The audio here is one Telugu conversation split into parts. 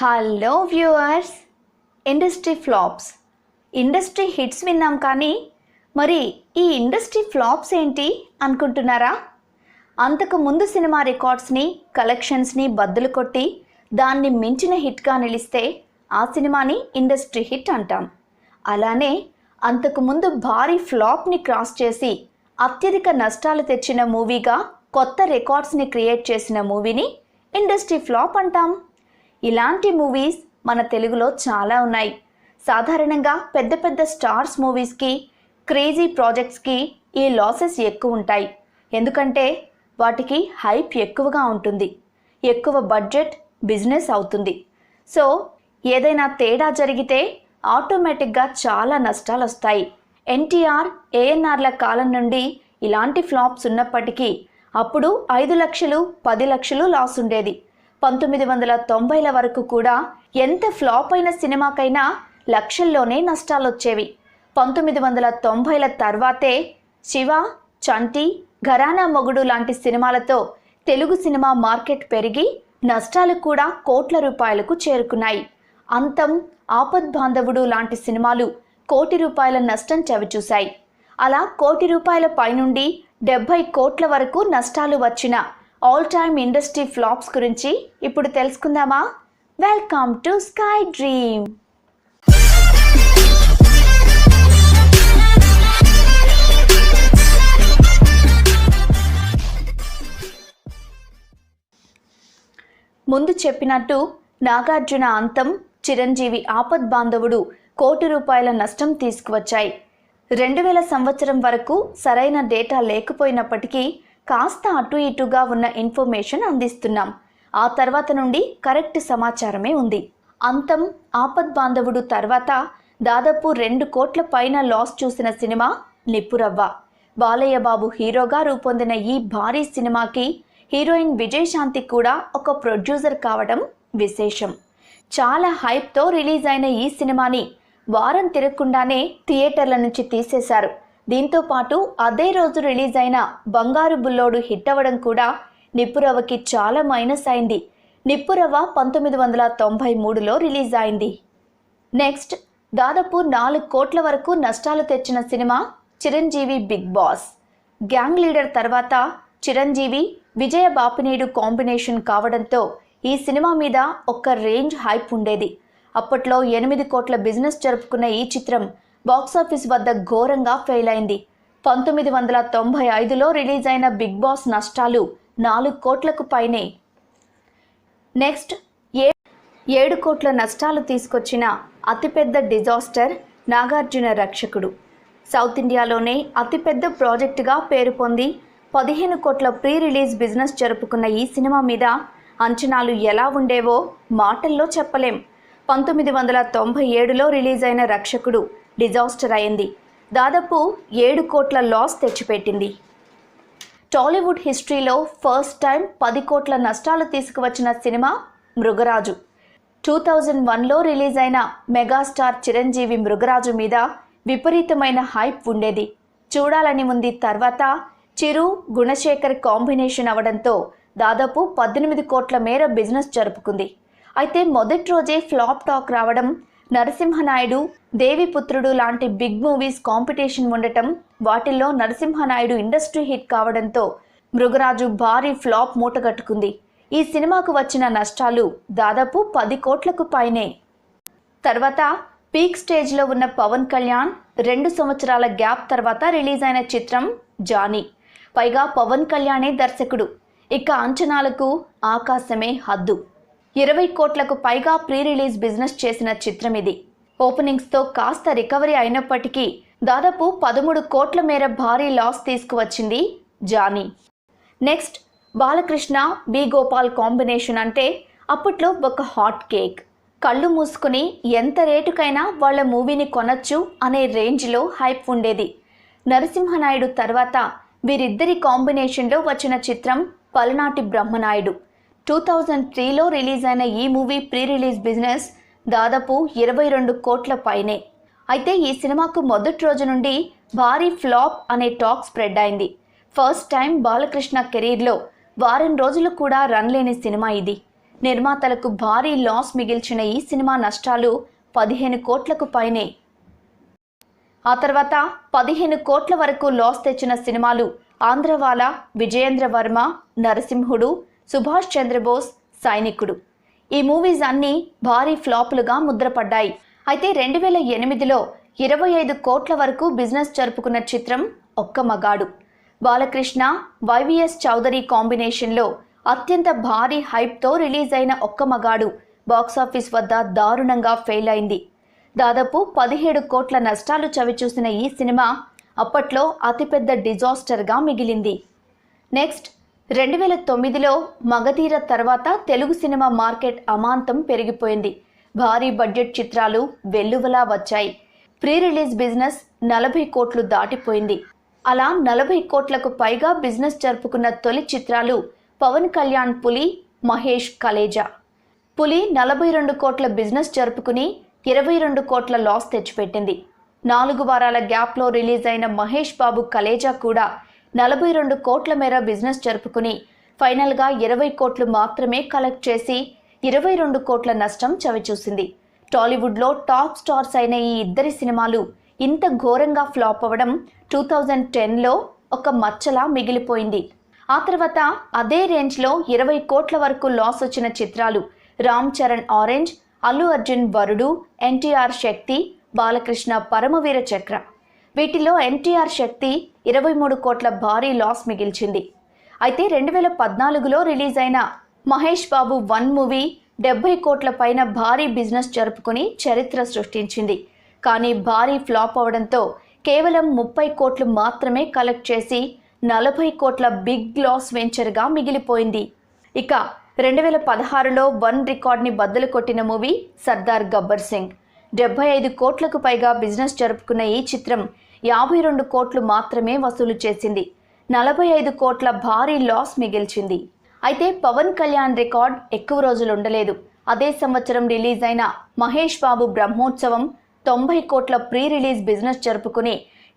Hello viewers industry flops industry hits విన్నాం కానీ మరి ఈ ఇండస్ట్రీ ఫ్లాప్స్ ఏంటి అనుకుంటున్నారా? అంతకు ముందు సినిమా రికార్డ్స్ని కలెక్షన్స్ని బద్దలు కొట్టి దాన్ని మించిన హిట్గా నిలిస్తే ఆ సినిమాని ఇండస్ట్రీ హిట్ అంటాం. అలానే అంతకు ముందు భారీ ఫ్లాప్ని క్రాస్ చేసి అత్యధిక నష్టాలు తెచ్చిన మూవీగా కొత్త రికార్డ్స్ని క్రియేట్ చేసిన మూవీని ఇండస్ట్రీ ఫ్లాప్ అంటాం. ఇలాంటి మూవీస్ మన తెలుగులో చాలా ఉన్నాయి. సాధారణంగా పెద్ద పెద్ద స్టార్స్ మూవీస్కి క్రేజీ ప్రాజెక్ట్స్కి ఈ లాసెస్ ఎక్కువ ఉంటాయి. ఎందుకంటే వాటికి హైప్ ఎక్కువగా ఉంటుంది. ఎక్కువ బడ్జెట్ బిజినెస్ అవుతుంది. సో ఏదైనా తేడా జరిగితే ఆటోమేటిక్గా చాలా నష్టాలు వస్తాయి. ఎన్టీఆర్ ఏఎన్ఆర్ల కాలం నుండి ఇలాంటి ఫ్లాప్స్ ఉన్నప్పటికీ అప్పుడు ఐదు లక్షలు పది లక్షలు లాస్ ఉండేది. పంతొమ్మిది వందల తొంభైల వరకు కూడా ఎంత ఫ్లాప్ అయిన సినిమాకైనా లక్షల్లోనే నష్టాలు వచ్చేవి పంతొమ్మిది వందల తొంభైల తర్వాతే శివ చంటి ఘరానా మొగుడు లాంటి సినిమాలతో తెలుగు సినిమా మార్కెట్ పెరిగి నష్టాలు కూడా కోట్ల రూపాయలకు చేరుకున్నాయి. అంతం ఆపద్బాంధవుడు లాంటి సినిమాలు కోటి రూపాయల నష్టం చవిచూశాయి. అలా కోటి రూపాయల పైనుండి డెబ్బై కోట్ల వరకు నష్టాలు వచ్చిన ఆల్ టైమ్ ఇండస్ట్రీ ఫ్లాప్స్ గురించి ఇప్పుడు తెలుసుకుందామా? వెల్కమ్ టు స్కై డ్రీమ్ ముందు చెప్పినట్టు నాగార్జున అంతం చిరంజీవి ఆపద్ బాంధవుడు కోటి రూపాయల నష్టం తీసుకువచ్చాయి. రెండు వేల సంవత్సరం వరకు సరైన డేటా లేకపోయినప్పటికీ కాస్త అటు ఇటుగా ఉన్న ఇన్ఫర్మేషన్ అందిస్తున్నాం. ఆ తర్వాత నుండి కరెక్ట్ సమాచారమే ఉంది. అంతం ఆపద్ బాంధవుడు తర్వాత దాదాపు రెండు కోట్ల పైన లాస్ చూసిన సినిమా నిప్పురవ్వ బాలయ్య బాబు హీరోగా రూపొందిన ఈ భారీ సినిమాకి హీరోయిన్ విజయశాంతి కూడా ఒక ప్రొడ్యూసర్ కావడం విశేషం. చాలా హైప్తో రిలీజ్ అయిన ఈ సినిమాని వారం తిరగకుండానే థియేటర్ల నుంచి తీసేశారు. దీంతో పాటు అదే రోజు రిలీజ్ అయిన బంగారు బుల్లోడు హిట్ అవ్వడం కూడా నిప్పురవ్వకి చాలా మైనస్ అయింది. నిప్పురవ్వ పంతొమ్మిది వందల తొంభై మూడులో రిలీజ్ అయింది. నెక్స్ట్ దాదాపు నాలుగు కోట్ల వరకు నష్టాలు తెచ్చిన cinema Chiranjeevi big boss. Gang leader తర్వాత చిరంజీవి విజయ బాపినీడు కాంబినేషన్ కావడంతో ఈ సినిమా మీద ఒక రేంజ్ హైప్ ఉండేది. అప్పట్లో ఎనిమిది కోట్ల బిజినెస్ జరుపుకున్న ఈ చిత్రం బాక్సాఫీస్ వద్ద ఘోరంగా ఫెయిల్ అయింది. పంతొమ్మిది వందల తొంభై ఐదులో రిలీజ్ అయిన బిగ్ బాస్ నష్టాలు నాలుగు కోట్లకు పైనే. నెక్స్ట్ ఏ ఏడు కోట్ల నష్టాలు తీసుకొచ్చిన అతిపెద్ద డిజాస్టర్ నాగార్జున రక్షకుడు. సౌత్ ఇండియాలోనే అతిపెద్ద ప్రాజెక్టుగా పేరు పొంది పదిహేను కోట్ల ప్రీ రిలీజ్ బిజినెస్ జరుపుకున్న ఈ సినిమా మీద అంచనాలు ఎలా ఉండేవో మాటల్లో చెప్పలేం. పంతొమ్మిది వందల తొంభై ఏడులో రిలీజ్ అయిన రక్షకుడు డిజాస్టర్ అయింది. దాదాపు ఏడు కోట్ల లాస్ తెచ్చిపెట్టింది. టాలీవుడ్ హిస్టరీలో ఫస్ట్ టైం పది కోట్ల నష్టాలు తీసుకువచ్చిన సినిమా మృగరాజు. టూ థౌజండ్ వన్లో రిలీజ్ అయిన మెగాస్టార్ చిరంజీవి మృగరాజు మీద విపరీతమైన హైప్ ఉండేది. చూడాలని ఉంది తర్వాత చిరు గుణశేఖర్ కాంబినేషన్ అవడంతో దాదాపు పద్దెనిమిది కోట్ల మేర బిజినెస్ జరుపుకుంది. అయితే మొదటి రోజే ఫ్లాప్ టాక్ రావడం నరసింహనాయుడు దేవిపుత్రుడు లాంటి బిగ్ మూవీస్ కాంపిటీషన్ ఉండటం వాటిల్లో నరసింహనాయుడు ఇండస్ట్రీ హిట్ కావడంతో మృగరాజు భారీ ఫ్లాప్ మూటగట్టుకుంది. ఈ సినిమాకు వచ్చిన నష్టాలు దాదాపు పది కోట్లకు పైనే. తర్వాత పీక్ స్టేజ్లో ఉన్న పవన్ కళ్యాణ్ రెండు సంవత్సరాల గ్యాప్ తర్వాత రిలీజ్ అయిన చిత్రం జానీ. పైగా పవన్ కళ్యాణే దర్శకుడు. ఇక అంచనాలకు ఆకాశమే హద్దు. ఇరవై కోట్లకు పైగా ప్రీ రిలీజ్ బిజినెస్ చేసిన చిత్రం ఇది. ఓపెనింగ్స్తో కాస్త రికవరీ అయినప్పటికీ దాదాపు పదమూడు కోట్ల మేర భారీ లాస్ తీసుకువచ్చింది Johnny. Next Balakrishna B Gopal combination అంటే అప్పట్లో ఒక హాట్ కేక్. కళ్ళు మూసుకుని ఎంత రేటుకైనా వాళ్ళ మూవీని కొనచ్చు అనే రేంజ్లో హైప్ ఉండేది. నరసింహనాయుడు తర్వాత వీరిద్దరి కాంబినేషన్లో వచ్చిన చిత్రం పలనాటి బ్రహ్మనాయుడు. టూ థౌజండ్ త్రీలో రిలీజ్ అయిన ఈ మూవీ ప్రీ రిలీజ్ బిజినెస్ దాదాపు ఇరవై రెండు కోట్ల పైనే. అయితే ఈ సినిమాకు మొదటి రోజు నుండి భారీ ఫ్లాప్ అనే టాక్ స్ప్రెడ్ అయింది. ఫస్ట్ టైం బాలకృష్ణ కెరీర్లో వారం రోజులు కూడా రన్ లేని సినిమా ఇది. నిర్మాతలకు భారీ లాస్ మిగిల్చిన ఈ సినిమా నష్టాలు పదిహేను కోట్లకు పైనే. ఆ తర్వాత పదిహేను కోట్ల వరకు లాస్ తెచ్చిన సినిమాలు ఆంధ్రవాల విజయేంద్ర వర్మ నరసింహుడు సుభాష్ చంద్రబోస్ సైనికుడు. ఈ మూవీస్ అన్నీ భారీ ఫ్లాపులుగా ముద్రపడ్డాయి. అయితే రెండు వేల ఎనిమిదిలో ఇరవై ఐదు కోట్ల వరకు బిజినెస్ జరుపుకున్న చిత్రం ఒక్క మగాడు. బాలకృష్ణ వైవిఎస్ చౌదరి కాంబినేషన్లో అత్యంత భారీ హైప్తో రిలీజ్ అయిన ఒక్క మగాడు బాక్సాఫీస్ వద్ద దారుణంగా ఫెయిల్ అయింది. దాదాపు పదిహేడు కోట్ల నష్టాలు చవిచూసిన ఈ సినిమా అప్పట్లో అతిపెద్ద డిజాస్టర్గా మిగిలింది. నెక్స్ట్ రెండు వేల తొమ్మిదిలో మగధీర తర్వాత తెలుగు సినిమా మార్కెట్ అమాంతం పెరిగిపోయింది. భారీ బడ్జెట్ చిత్రాలు వెల్లువలా వచ్చాయి. ప్రీ రిలీజ్ బిజినెస్ నలభై కోట్లు దాటిపోయింది. అలా నలభై కోట్లకు పైగా బిజినెస్ జరుపుకున్న తొలి చిత్రాలు పవన్ కళ్యాణ్ పులి మహేష్ కలేజా. పులి నలభై రెండు కోట్ల బిజినెస్ జరుపుకుని ఇరవై రెండు కోట్ల లాస్ తెచ్చిపెట్టింది. నాలుగు వారాల గ్యాప్లో రిలీజ్ అయిన మహేష్ బాబు కలేజా కూడా నలభై రెండు కోట్ల మేర బిజినెస్ జరుపుకుని ఫైనల్గా ఇరవై కోట్లు మాత్రమే కలెక్ట్ చేసి ఇరవై రెండు కోట్ల నష్టం చవిచూసింది. టాలీవుడ్లో టాప్ స్టార్స్ అయిన ఈ ఇద్దరి సినిమాలు ఇంత ఘోరంగా ఫ్లాప్ అవ్వడం టూ థౌజండ్ టెన్లో ఒక మచ్చలా మిగిలిపోయింది. ఆ తర్వాత అదే రేంజ్లో ఇరవై కోట్ల వరకు లాస్ వచ్చిన చిత్రాలు రామ్ చరణ్ ఆరెంజ్ అల్లు అర్జున్ వరుడు ఎన్టీఆర్ శక్తి బాలకృష్ణ పరమవీర చక్ర. వీటిలో ఎన్టీఆర్ శక్తి ఇరవై మూడు కోట్ల భారీ లాస్ మిగిల్చింది. అయితే రెండు వేల పద్నాలుగులో రిలీజ్ అయిన మహేష్ బాబు వన్ మూవీ డెబ్బై కోట్ల పైన భారీ బిజినెస్ జరుపుకుని చరిత్ర సృష్టించింది. కానీ భారీ ఫ్లాప్ అవడంతో కేవలం ముప్పై కోట్లు మాత్రమే కలెక్ట్ చేసి నలభై కోట్ల బిగ్ లాస్ వెంచర్గా మిగిలిపోయింది. ఇక రెండు వేల పదహారులో వన్ రికార్డ్ని బద్దలు కొట్టిన మూవీ సర్దార్ గబ్బర్ సింగ్. డెబ్బై ఐదు కోట్లకు పైగా బిజినెస్ జరుపుకున్న ఈ చిత్రం యాభై రెండు కోట్లు మాత్రమే వసూలు చేసింది. నలభై ఐదు కోట్ల భారీ లాస్ మిగిల్చింది. అయితే పవన్ కళ్యాణ్ రికార్డ్ ఎక్కువ రోజులు ఉండలేదు. అదే సంవత్సరం రిలీజ్ అయిన మహేష్ బాబు బ్రహ్మోత్సవం తొంభై కోట్ల ప్రీ రిలీజ్ బిజినెస్ జరుపుకుని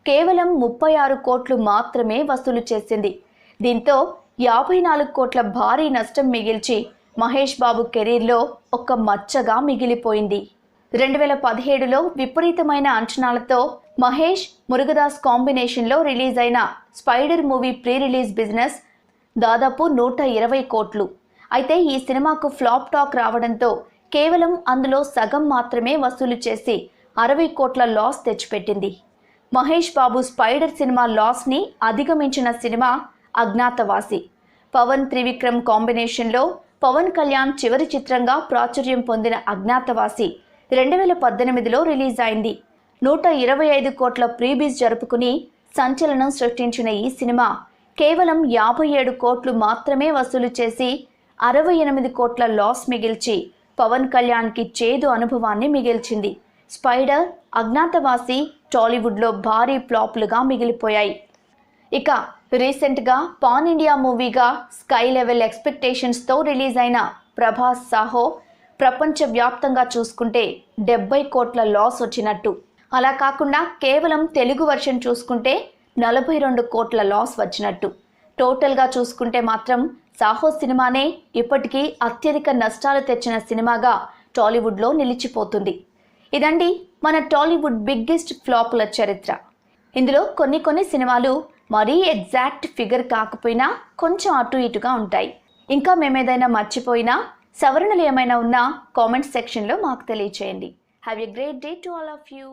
కేవలం ముప్పై ఆరు కోట్లు మాత్రమే వసూలు చేసింది. దీంతో యాభై నాలుగు కోట్ల భారీ నష్టం మిగిల్చి మహేష్ బాబు కెరీర్లో ఒక మచ్చగా మిగిలిపోయింది. రెండు వేల పదిహేడులో విపరీతమైన అంచనాలతో మహేష్ మురుగదాస్ కాంబినేషన్లో రిలీజ్ అయిన Spyder movie pre release business దాదాపు నూట ఇరవై కోట్లు. అయితే ఈ సినిమాకు ఫ్లాప్ టాక్ రావడంతో కేవలం అందులో సగం మాత్రమే వసూలు చేసి అరవై కోట్ల లాస్ తెచ్చిపెట్టింది. మహేష్ బాబు స్పైడర్ సినిమా లాస్ని అధిగమించిన సినిమా అజ్ఞాతవాసి. పవన్ త్రివిక్రమ్ కాంబినేషన్లో పవన్ కళ్యాణ్ చివరి చిత్రంగా ప్రాచుర్యం పొందిన అజ్ఞాతవాసి రెండు వేల పద్దెనిమిదిలో రిలీజ్ అయింది నూట ఇరవై ఐదు కోట్ల ప్రీబీస్ జరుపుకుని సంచలనం సృష్టించిన ఈ సినిమా కేవలం యాభై ఏడు కోట్లు మాత్రమే వసూలు చేసి అరవై ఎనిమిది కోట్ల లాస్ మిగిల్చి పవన్ కళ్యాణ్కి చేదు అనుభవాన్ని మిగిల్చింది. స్పైడర్ అజ్ఞాతవాసి టాలీవుడ్లో భారీ ఫ్లాప్లుగా మిగిలిపోయాయి. ఇక రీసెంట్గా పాన్ ఇండియా మూవీగా స్కై లెవెల్ ఎక్స్పెక్టేషన్స్తో రిలీజ్ అయిన ప్రభాస్ సాహో ప్రపంచవ్యాప్తంగా చూసుకుంటే డెబ్బై కోట్ల లాస్ వచ్చినట్టు. అలా కాకుండా కేవలం తెలుగు వర్షన్ చూసుకుంటే నలభై రెండు కోట్ల లాస్ వచ్చినట్టు. టోటల్గా చూసుకుంటే మాత్రం సాహో సినిమానే ఇప్పటికీ అత్యధిక నష్టాలు తెచ్చిన సినిమాగా టాలీవుడ్లో నిలిచిపోతుంది. ఇదండి మన టాలీవుడ్ బిగ్గెస్ట్ ఫ్లాపుల చరిత్ర. ఇందులో కొన్ని కొన్ని సినిమాలు మరీ ఎగ్జాక్ట్ ఫిగర్ కాకపోయినా కొంచెం అటు ఇటుగా ఉంటాయి. ఇంకా మేమేదైనా మర్చిపోయినా సవరణలు ఏమైనా ఉన్నా కామెంట్ సెక్షన్లో మాకు తెలియచేయండి. Have a great day to all of you